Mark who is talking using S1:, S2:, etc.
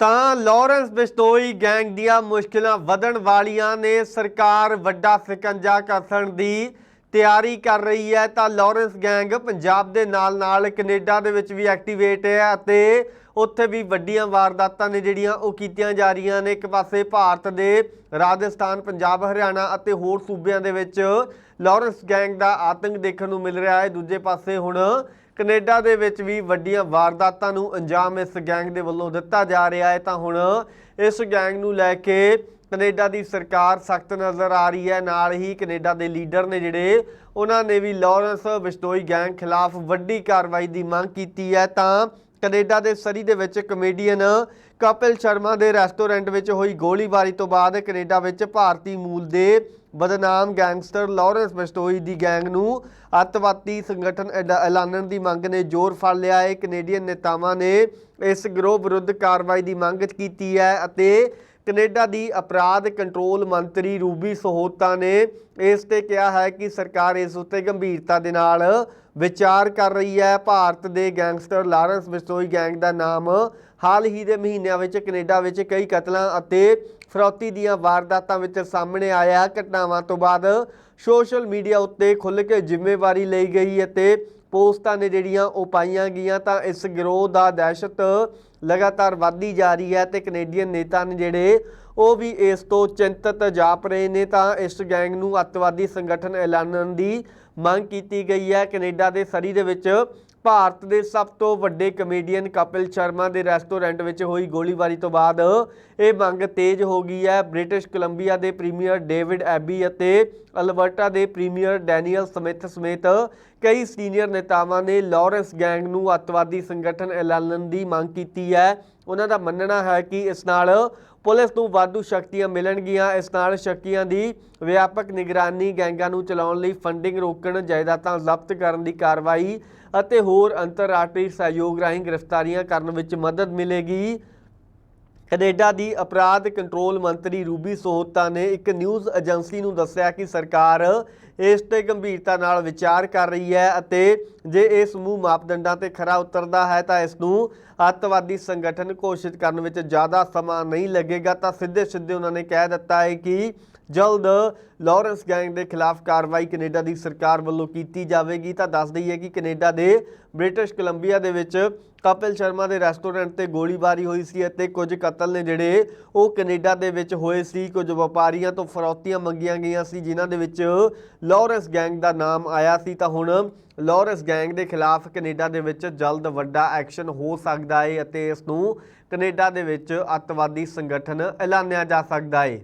S1: ਤਾਂ Lawrence Bishnoi gang ਦੀਆਂ ਮੁਸ਼ਕਲਾਂ ਵਧਣ ਵਾਲੀਆਂ ਨੇ ਸਰਕਾਰ ਵੱਡਾ ਸਿਕੰਜਾ ਕੱਸਣ ਦੀ ਤਿਆਰੀ ਕਰ ਰਹੀ ਹੈ। ਤਾਂ ਲਾਰੈਂਸ ਗੈਂਗ ਪੰਜਾਬ ਦੇ ਨਾਲ-ਨਾਲ ਕੈਨੇਡਾ ਦੇ ਵਿੱਚ ਵੀ ਐਕਟੀਵੇਟ ਹੈ ਅਤੇ ਉੱਥੇ ਵੀ ਵੱਡੀਆਂ ਵਾਰਦਾਤਾਂ ਨੇ ਜਿਹੜੀਆਂ ਉਹ ਕੀਤੀਆਂ ਜਾ ਰਹੀਆਂ ਨੇ। ਇੱਕ ਪਾਸੇ ਭਾਰਤ ਦੇ ਰਾਜਸਥਾਨ, ਪੰਜਾਬ, ਹਰਿਆਣਾ ਅਤੇ ਹੋਰ ਸੂਬਿਆਂ ਦੇ ਵਿੱਚ ਲਾਰੈਂਸ ਗੈਂਗ ਦਾ ਆਤੰਕ ਦੇਖਣ ਨੂੰ ਮਿਲ ਰਿਹਾ ਹੈ। ਦੂਜੇ ਪਾਸੇ ਹੁਣ ਕੈਨੇਡਾ ਦੇ ਵਿੱਚ ਵੀ ਵੱਡੀਆਂ ਵਾਰਦਾਤਾਂ ਨੂੰ ਅੰਜਾਮ ਇਸ ਗੈਂਗ ਦੇ ਵੱਲੋਂ ਦਿੱਤਾ ਜਾ ਰਿਹਾ ਹੈ। ਤਾਂ ਹੁਣ ਇਸ ਗੈਂਗ ਨੂੰ ਲੈ ਕੇ ਕੈਨੇਡਾ ਦੀ ਸਰਕਾਰ ਸਖਤ ਨਜ਼ਰ ਆ ਰਹੀ ਹੈ। ਨਾਲ ਹੀ ਕੈਨੇਡਾ ਦੇ ਲੀਡਰ ਨੇ ਜਿਹੜੇ, ਉਹਨਾਂ ਨੇ ਵੀ ਲਾਰੈਂਸ ਬਿਸ਼ਨੋਈ ਗੈਂਗ ਖਿਲਾਫ ਵੱਡੀ ਕਾਰਵਾਈ ਦੀ ਮੰਗ ਕੀਤੀ ਹੈ। ਤਾਂ ਕੈਨੇਡਾ ਦੇ ਸਰੀ ਦੇ ਵਿੱਚ ਕਮੇਡੀਅਨ ਕਪਿਲ ਸ਼ਰਮਾ ਦੇ ਰੈਸਟੋਰੈਂਟ ਵਿੱਚ ਹੋਈ ਗੋਲੀਬਾਰੀ ਤੋਂ ਬਾਅਦ ਕੈਨੇਡਾ ਵਿੱਚ ਭਾਰਤੀ ਮੂਲ ਦੇ ਬਦਨਾਮ ਗੈਂਗਸਟਰ ਲਾਰੈਂਸ ਬਸਟੋਈ ਦੀ ਗੈਂਗ ਨੂੰ ਅੱਤਵਾਦੀ ਸੰਗਠਨ ਐਲਾ- ਐਲਾਨਣ ਦੀ ਮੰਗ ਨੇ ਜ਼ੋਰ ਫੜ ਲਿਆ। ਹੈ ਕੈਨੇਡੀਅਨ ਨੇਤਾਵਾਂ ਨੇ ਇਸ ਗਰੋਹ ਵਿਰੁੱਧ ਕਾਰਵਾਈ ਦੀ ਮੰਗ ਕੀਤੀ ਹੈ ਅਤੇ ਕੈਨੇਡਾ ਦੀ ਅਪਰਾਧ ਕੰਟਰੋਲ ਮੰਤਰੀ ਰੂਬੀ ਸਹੋਤਾ ਨੇ ਇਸ ਤੇ ਕਿਹਾ ਹੈ ਕਿ ਸਰਕਾਰ ਇਸ ਉੱਤੇ ਗੰਭੀਰਤਾ ਦੇ ਨਾਲ ਵਿਚਾਰ ਕਰ ਰਹੀ ਹੈ। ਭਾਰਤ ਦੇ ਗੈਂਗਸਟਰ ਲਾਰੈਂਸ ਬਿਸ਼ਨੋਈ ਗੈਂਗ ਦਾ ਨਾਮ ਹਾਲ ਹੀ ਦੇ ਮਹੀਨਿਆਂ ਵਿੱਚ ਕੈਨੇਡਾ ਵਿੱਚ ਕਈ ਕਤਲਾਂ ਅਤੇ ਫਰੌਤੀ ਦੀਆਂ ਵਾਰਦਾਤਾਂ ਵਿੱਚ ਸਾਹਮਣੇ ਆਇਆ ਘਟਨਾਵਾਂ ਤੋਂ ਬਾਅਦ ਸੋਸ਼ਲ ਮੀਡੀਆ ਉੱਤੇ ਖੁੱਲ੍ਹ ਕੇ ਜ਼ਿੰਮੇਵਾਰੀ ਲਈ ਗਈ ਅਤੇ ਪੋਸਟਾਂ ਨੇ ਜਿਹੜੀਆਂ ਉਹ ਪਾਈਆਂ ਗਈਆਂ, ਤਾਂ ਇਸ ਗਿਰੋਹ ਦਾ ਦਹਿਸ਼ਤ ਲਗਾਤਾਰ ਵੱਧਦੀ ਜਾ ਰਹੀ ਹੈ ਤੇ ਕੈਨੇਡੀਅਨ ਨੇਤਾ ਨੇ ਜਿਹੜੇ ਉਹ ਵੀ ਇਸ ਤੋਂ ਚਿੰਤਤ ਜਾਪ ਰਹੇ ਨੇ, ਤਾਂ ਇਸ ਗੈਂਗ ਨੂੰ ਅੱਤਵਾਦੀ ਸੰਗਠਨ ਐਲਾਨਣ ਦੀ ਮੰਗ ਕੀਤੀ ਗਈ ਹੈ। ਕੈਨੇਡਾ ਦੇ ਸਰੀ ਦੇ ਵਿੱਚ ਭਾਰਤ ਦੇ ਸਭ ਤੋਂ ਵੱਡੇ ਕਮੇਡੀਅਨ ਕਪਿਲ ਸ਼ਰਮਾ ਦੇ ਰੈਸਟੋਰੈਂਟ ਵਿੱਚ ਹੋਈ ਗੋਲੀਬਾਰੀ ਤੋਂ ਬਾਅਦ ਇਹ ਮੰਗ ਤੇਜ਼ ਹੋ ਗਈ ਹੈ। ਬ੍ਰਿਟਿਸ਼ ਕੋਲੰਬੀਆ ਦੇ ਪ੍ਰੀਮੀਅਰ ਡੇਵਿਡ ਐਬੀ ਅਤੇ ਅਲਬਰਟਾ ਦੇ ਪ੍ਰੀਮੀਅਰ ਡੈਨੀਅਲ ਸਮਿਥ ਸਮੇਤ ਕਈ ਸੀਨੀਅਰ ਨੇਤਾਵਾਂ ਨੇ ਲਾਰੈਂਸ ਗੈਂਗ ਨੂੰ ਅੱਤਵਾਦੀ ਸੰਗਠਨ ਐਲਾਨਣ ਦੀ ਮੰਗ ਕੀਤੀ ਹੈ। ਉਹਨਾਂ ਦਾ ਮੰਨਣਾ ਹੈ ਕਿ ਇਸ ਨਾਲ ਪੁਲਿਸ ਨੂੰ ਵਾਧੂ ਸ਼ਕਤੀਆਂ ਮਿਲਣਗੀਆਂ। ਇਸ ਨਾਲ ਸ਼ੱਕੀਆਂ ਦੀ ਵਿਆਪਕ ਨਿਗਰਾਨੀ ਗੈਂਗਾਂ ਨੂੰ ਚਲਾਉਣ ਲਈ ਫੰਡਿੰਗ ਰੋਕਣ, ਜਾਇਦਾਦਾਂ ਜ਼ਬਤ ਕਰਨ ਦੀ ਕਾਰਵਾਈ ਅਤੇ ਹੋਰ ਅੰਤਰਰਾਸ਼ਟਰੀ ਸਹਿਯੋਗ ਰਾਹੀਂ ਗ੍ਰਿਫਤਾਰੀਆਂ ਕਰਨ ਵਿੱਚ ਮਦਦ ਮਿਲੇਗੀ। ਕੈਨੇਡਾ ਦੀ ਅਪਰਾਧ ਕੰਟਰੋਲ ਮੰਤਰੀ ਰੂਬੀ ਸੋਹਤਾ ਨੇ ਇੱਕ ਨਿਊਜ਼ ਏਜੰਸੀ ਨੂੰ ਦੱਸਿਆ ਕਿ ਸਰਕਾਰ ਇਸ ਤੇ ਗੰਭੀਰਤਾ ਨਾਲ ਵਿਚਾਰ ਕਰ ਰਹੀ ਹੈ ਅਤੇ ਜੇ ਇਹ ਸਮੂਹ ਮਾਪਦੰਡਾਂ ਤੇ ਖਰਾ ਉਤਰਦਾ ਹੈ ਤਾਂ ਇਸ ਨੂੰ ਅੱਤਵਾਦੀ ਸੰਗਠਨ ਘੋਸ਼ਿਤ ਕਰਨ ਵਿੱਚ ਜ਼ਿਆਦਾ ਸਮਾਂ ਨਹੀਂ ਲੱਗੇਗਾ। ਤਾਂ ਸਿੱਧੇ ਸਿੱਧੇ ਉਹਨਾਂ ਨੇ ਕਹਿ ਦਿੱਤਾ ਹੈ ਕਿ ਜਲਦ ਲਾਰੈਂਸ ਗੈਂਗ ਦੇ ਖਿਲਾਫ ਕਾਰਵਾਈ ਕੈਨੇਡਾ ਦੀ ਸਰਕਾਰ ਵੱਲੋਂ ਕੀਤੀ ਜਾਵੇਗੀ। ਤਾਂ ਦੱਸ ਦਈਏ ਕਿ ਕੈਨੇਡਾ ਦੇ ਬ੍ਰਿਟਿਸ਼ ਕੋਲੰਬੀਆ ਦੇ ਵਿੱਚ ਕਪਿਲ ਸ਼ਰਮਾ ਦੇ ਰੈਸਟੋਰੈਂਟ ਤੇ ਗੋਲੀਬਾਰੀ ਹੋਈ ਸੀ ਅਤੇ ਕੁਝ ਕਤਲ ਨੇ ਜਿਹੜੇ ਉਹ ਕੈਨੇਡਾ ਦੇ ਵਿੱਚ ਹੋਏ ਸੀ। ਕੁਝ ਵਪਾਰੀਆਂ ਤੋਂ ਫਰੌਤੀਆਂ ਮੰਗੀਆਂ ਗਈਆਂ ਸੀ, ਜਿਨ੍ਹਾਂ ਦੇ ਵਿੱਚ ਲਾਰੈਂਸ ਗੈਂਗ ਦਾ ਨਾਮ ਆਇਆ ਸੀ ਤਾਂ ਹੁਣ ਲਾਰੈਂਸ ਗੈਂਗ ਦੇ ਖਿਲਾਫ ਕੈਨੇਡਾ ਦੇ ਵਿੱਚ ਜਲਦ ਵੱਡਾ ਐਕਸ਼ਨ ਹੋ ਸਕਦਾ ਹੈ ਅਤੇ ਇਸ ਨੂੰ ਕੈਨੇਡਾ ਦੇ ਵਿੱਚ ਅੱਤਵਾਦੀ ਸੰਗਠਨ ਐਲਾਨਿਆ ਜਾ ਸਕਦਾ ਹੈ